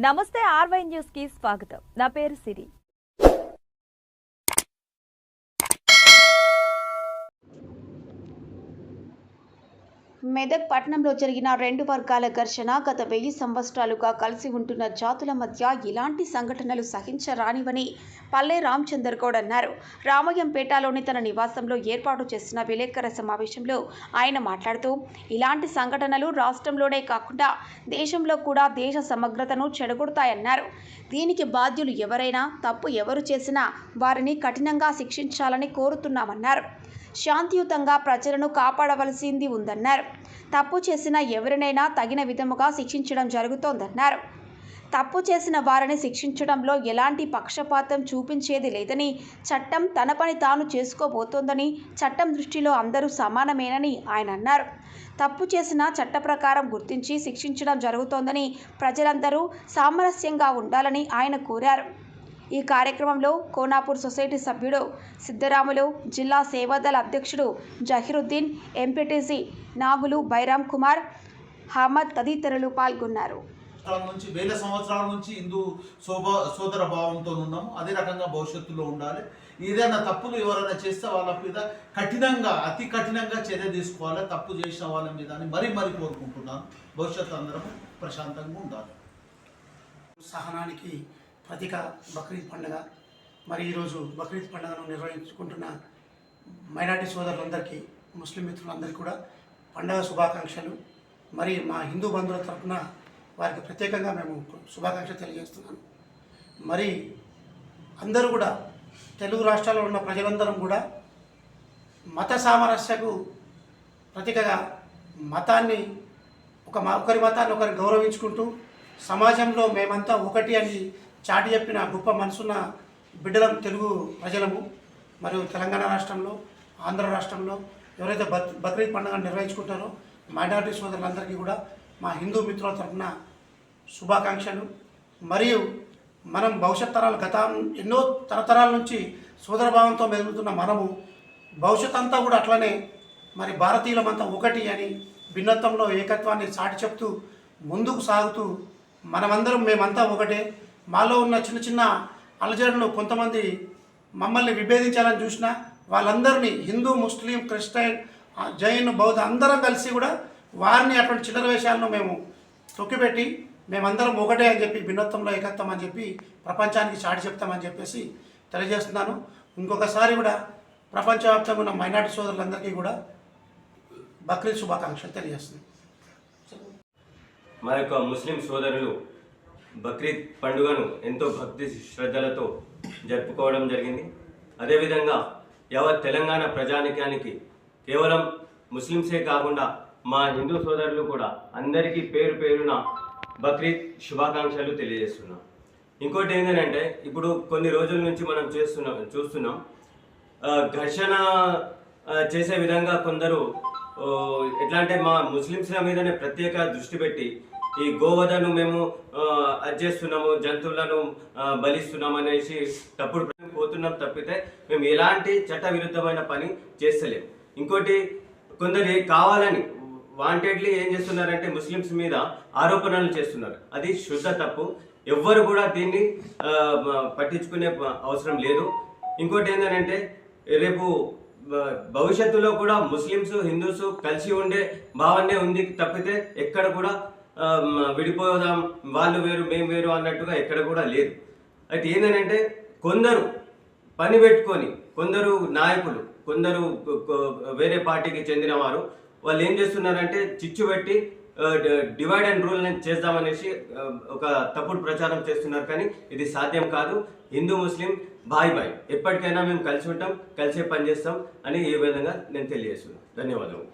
నమస్తే ఆర్వై న్యూస్కి స్వాగతం. నా పేరు సిరి. మెదక్ పట్టణంలో జరిగిన రెండు వర్గాల ఘర్షణ గత వెయ్యి సంవత్సరాలుగా కలిసి ఉంటున్న జాతుల మధ్య ఇలాంటి సంఘటనలు సహించరానివని పల్లె రామచందర్ గౌడ్ అన్నారు. రామయ్యంపేటలోని తన నివాసంలో ఏర్పాటు చేసిన విలేకరుల సమావేశంలో ఆయన మాట్లాడుతూ ఇలాంటి సంఘటనలు రాష్ట్రంలోనే కాకుండా దేశంలో కూడా దేశ సమగ్రతను చెడగొడతాయన్నారు. దీనికి బాధ్యులు ఎవరైనా తప్పు ఎవరు చేసినా వారిని కఠినంగా శిక్షించాలని కోరుతున్నామన్నారు. శాంతియుతంగా ప్రజలను కాపాడవలసింది ఉందన్నారు. తప్పు చేసిన ఎవరినైనా తగిన విధముగా శిక్షించడం జరుగుతోందన్నారు. తప్పు చేసిన వారిని శిక్షించడంలో ఎలాంటి పక్షపాతం చూపించేది లేదని చట్టం తన పని తాను చేసుకోబోతోందని చట్టం దృష్టిలో అందరూ సమానమేనని ఆయన అన్నారు. తప్పు చేసిన చట్ట ప్రకారం గుర్తించి శిక్షించడం జరుగుతోందని ప్రజలందరూ సామరస్యంగా ఉండాలని ఆయన కోరారు. ఈ కార్యక్రమంలో కోనాపూర్ సొసైటీ సభ్యుడు సిద్ధరాములు జిల్లా సేవాదళ అధ్యక్షుడు జహీరుద్దీన్ ఎంపీటీసీ నాగులు బైరామ్ కుమార్ హమద్ తదితరులు పాల్గొన్నారు. నుంచి వేల సంవత్సరాల నుంచి హిందూ శోభ సోదర భావంతో ఉన్నాం అదే రకంగా భవిష్యత్తులో ఉండాలి. ఏదైనా తప్పులు ఎవరైనా చేస్తే వాళ్ళ మీద కఠినంగా అతి కఠినంగా చర్య తీసుకోవాలి. తప్పు చేసిన వాళ్ళ మీద అని మరీ మరీ కోరుకుంటున్నాను. భవిష్యత్తు అందరం ప్రశాంతంగా ఉండాలి. సహనానికి ప్రతీక బక్రీద్ పండుగ మరి ఈరోజు బక్రీద్ పండుగను నిర్వహించుకుంటున్న మైనార్టీ సోదరులందరికీ ముస్లిం మిత్రులందరికీ కూడా పండగ శుభాకాంక్షలు. మరి మా హిందూ బంధువుల తరఫున వారికి ప్రత్యేకంగా మేము శుభాకాంక్షలు తెలియజేస్తున్నాను. మరి అందరూ కూడా తెలుగు రాష్ట్రాల్లో ఉన్న ప్రజలందరం కూడా మత సామరస్యకు ప్రతీకగా మతాన్ని ఒక ఒకరి మతాన్ని ఒకరు గౌరవించుకుంటూ సమాజంలో మేమంతా ఒకటి అని చాటి చెప్పిన గొప్ప మనసున్న బిడ్డలం తెలుగు ప్రజలము మరియు తెలంగాణ రాష్ట్రంలో ఆంధ్ర రాష్ట్రంలో ఎవరైతే బక్ బక్రీద్ పండుగ నిర్వహించుకుంటారో మైనారిటీ సోదరులందరికీ కూడా మా హిందూ మిత్రుల తరఫున శుభాకాంక్షలు. మరియు మనం భవిష్యత్ తరాలు గత ఎన్నో తరతరాల నుంచి సోదరభావంతో మెదులుతున్న మనము భవిష్యత్ అంతా కూడా అట్లనే మరి భారతీయులమంతా ఒకటి అని భిన్నత్వంలో ఏకత్వాన్ని చాటి చెప్తూ ముందుకు సాగుతూ మనమందరం మేమంతా ఒకటే. మాలో ఉన్న చిన్న చిన్న అలజడులు కొంతమంది మమ్మల్ని విభేదించాలని చూసినా వాళ్ళందరినీ హిందూ ముస్లిం క్రిస్టియన్ జైన్ బౌద్ధ అందరం కలిసి కూడా వారిని అటువంటి చిల్లర వేషాలను మేము తొక్కిపెట్టి మేమందరం ఒకటే అని చెప్పి భిన్నత్వంలో ఏకత్వం అని చెప్పి ప్రపంచానికి చాటి చెప్తామని చెప్పేసి తెలియజేస్తున్నాను. ఇంకొకసారి కూడా ప్రపంచవ్యాప్తంగా ఉన్న మైనార్టీ సోదరులందరికీ కూడా బక్రీద్ శుభాకాంక్షలు తెలియజేస్తున్నాను. మా యొక్క ముస్లిం సోదరులు బక్రీద్ పండుగను ఎంతో భక్తి శ్రద్ధలతో జరుపుకోవడం జరిగింది. అదేవిధంగా యావత్ తెలంగాణ ప్రజానికానికి కేవలం ముస్లింసే కాకుండా మా హిందూ సోదరులు కూడా అందరికీ పేరు పేరున బక్రీద్ శుభాకాంక్షలు తెలియజేస్తున్నాం. ఇంకోటి ఏంటంటే ఇప్పుడు కొన్ని రోజుల నుంచి మనం చేస్తున్నాం చూస్తున్నాం. ఘర్షణ చేసే విధంగా కొందరు ఎట్లా అంటే మా ముస్లింస్ల మీదనే ప్రత్యేక దృష్టి పెట్టి ఈ గోవధను మేము ఆ, చేస్తున్నాము జంతువులను బలిస్తున్నాం అనేసి తప్పుడు పోతున్నాం తప్పితే మేము ఎలాంటి చట్టవిరుద్ధమైన పని చేస్తలేం. ఇంకోటి కొందరు కావాలని వాంటెడ్లీ ఏం చేస్తున్నారంటే ముస్లిమ్స్ మీద ఆరోపణలు చేస్తున్నారు. అది శుద్ధ తప్పు. ఎవ్వరు కూడా దీన్ని పట్టించుకునే అవసరం లేదు. ఇంకోటి ఏంటంటే రేపు భవిష్యత్తులో కూడా ముస్లిమ్స్ హిందూస్ కలిసి ఉండే భావనే ఉంది తప్పితే ఎక్కడ కూడా విడిపోదాం వాళ్ళు వేరు మేము వేరు అన్నట్టుగా ఎక్కడ కూడా లేదు. అయితే ఏంటంటే కొందరు పని పెట్టుకొని కొందరు నాయకులు కొందరు వేరే పార్టీకి చెందిన వారు వాళ్ళు ఏం చేస్తున్నారంటే చిచ్చు పెట్టి డివైడ్ అండ్ రూల్ చేద్దామనేసి ఒక తప్పుడు ప్రచారం చేస్తున్నారు కానీ ఇది సాధ్యం కాదు. హిందూ ముస్లిం బాయ్ బాయ్. ఎప్పటికైనా మేము కలిసి ఉంటాం కలిసే పని చేస్తాం అని ఈ విధంగా నేను తెలియజేస్తున్నాను. ధన్యవాదాలు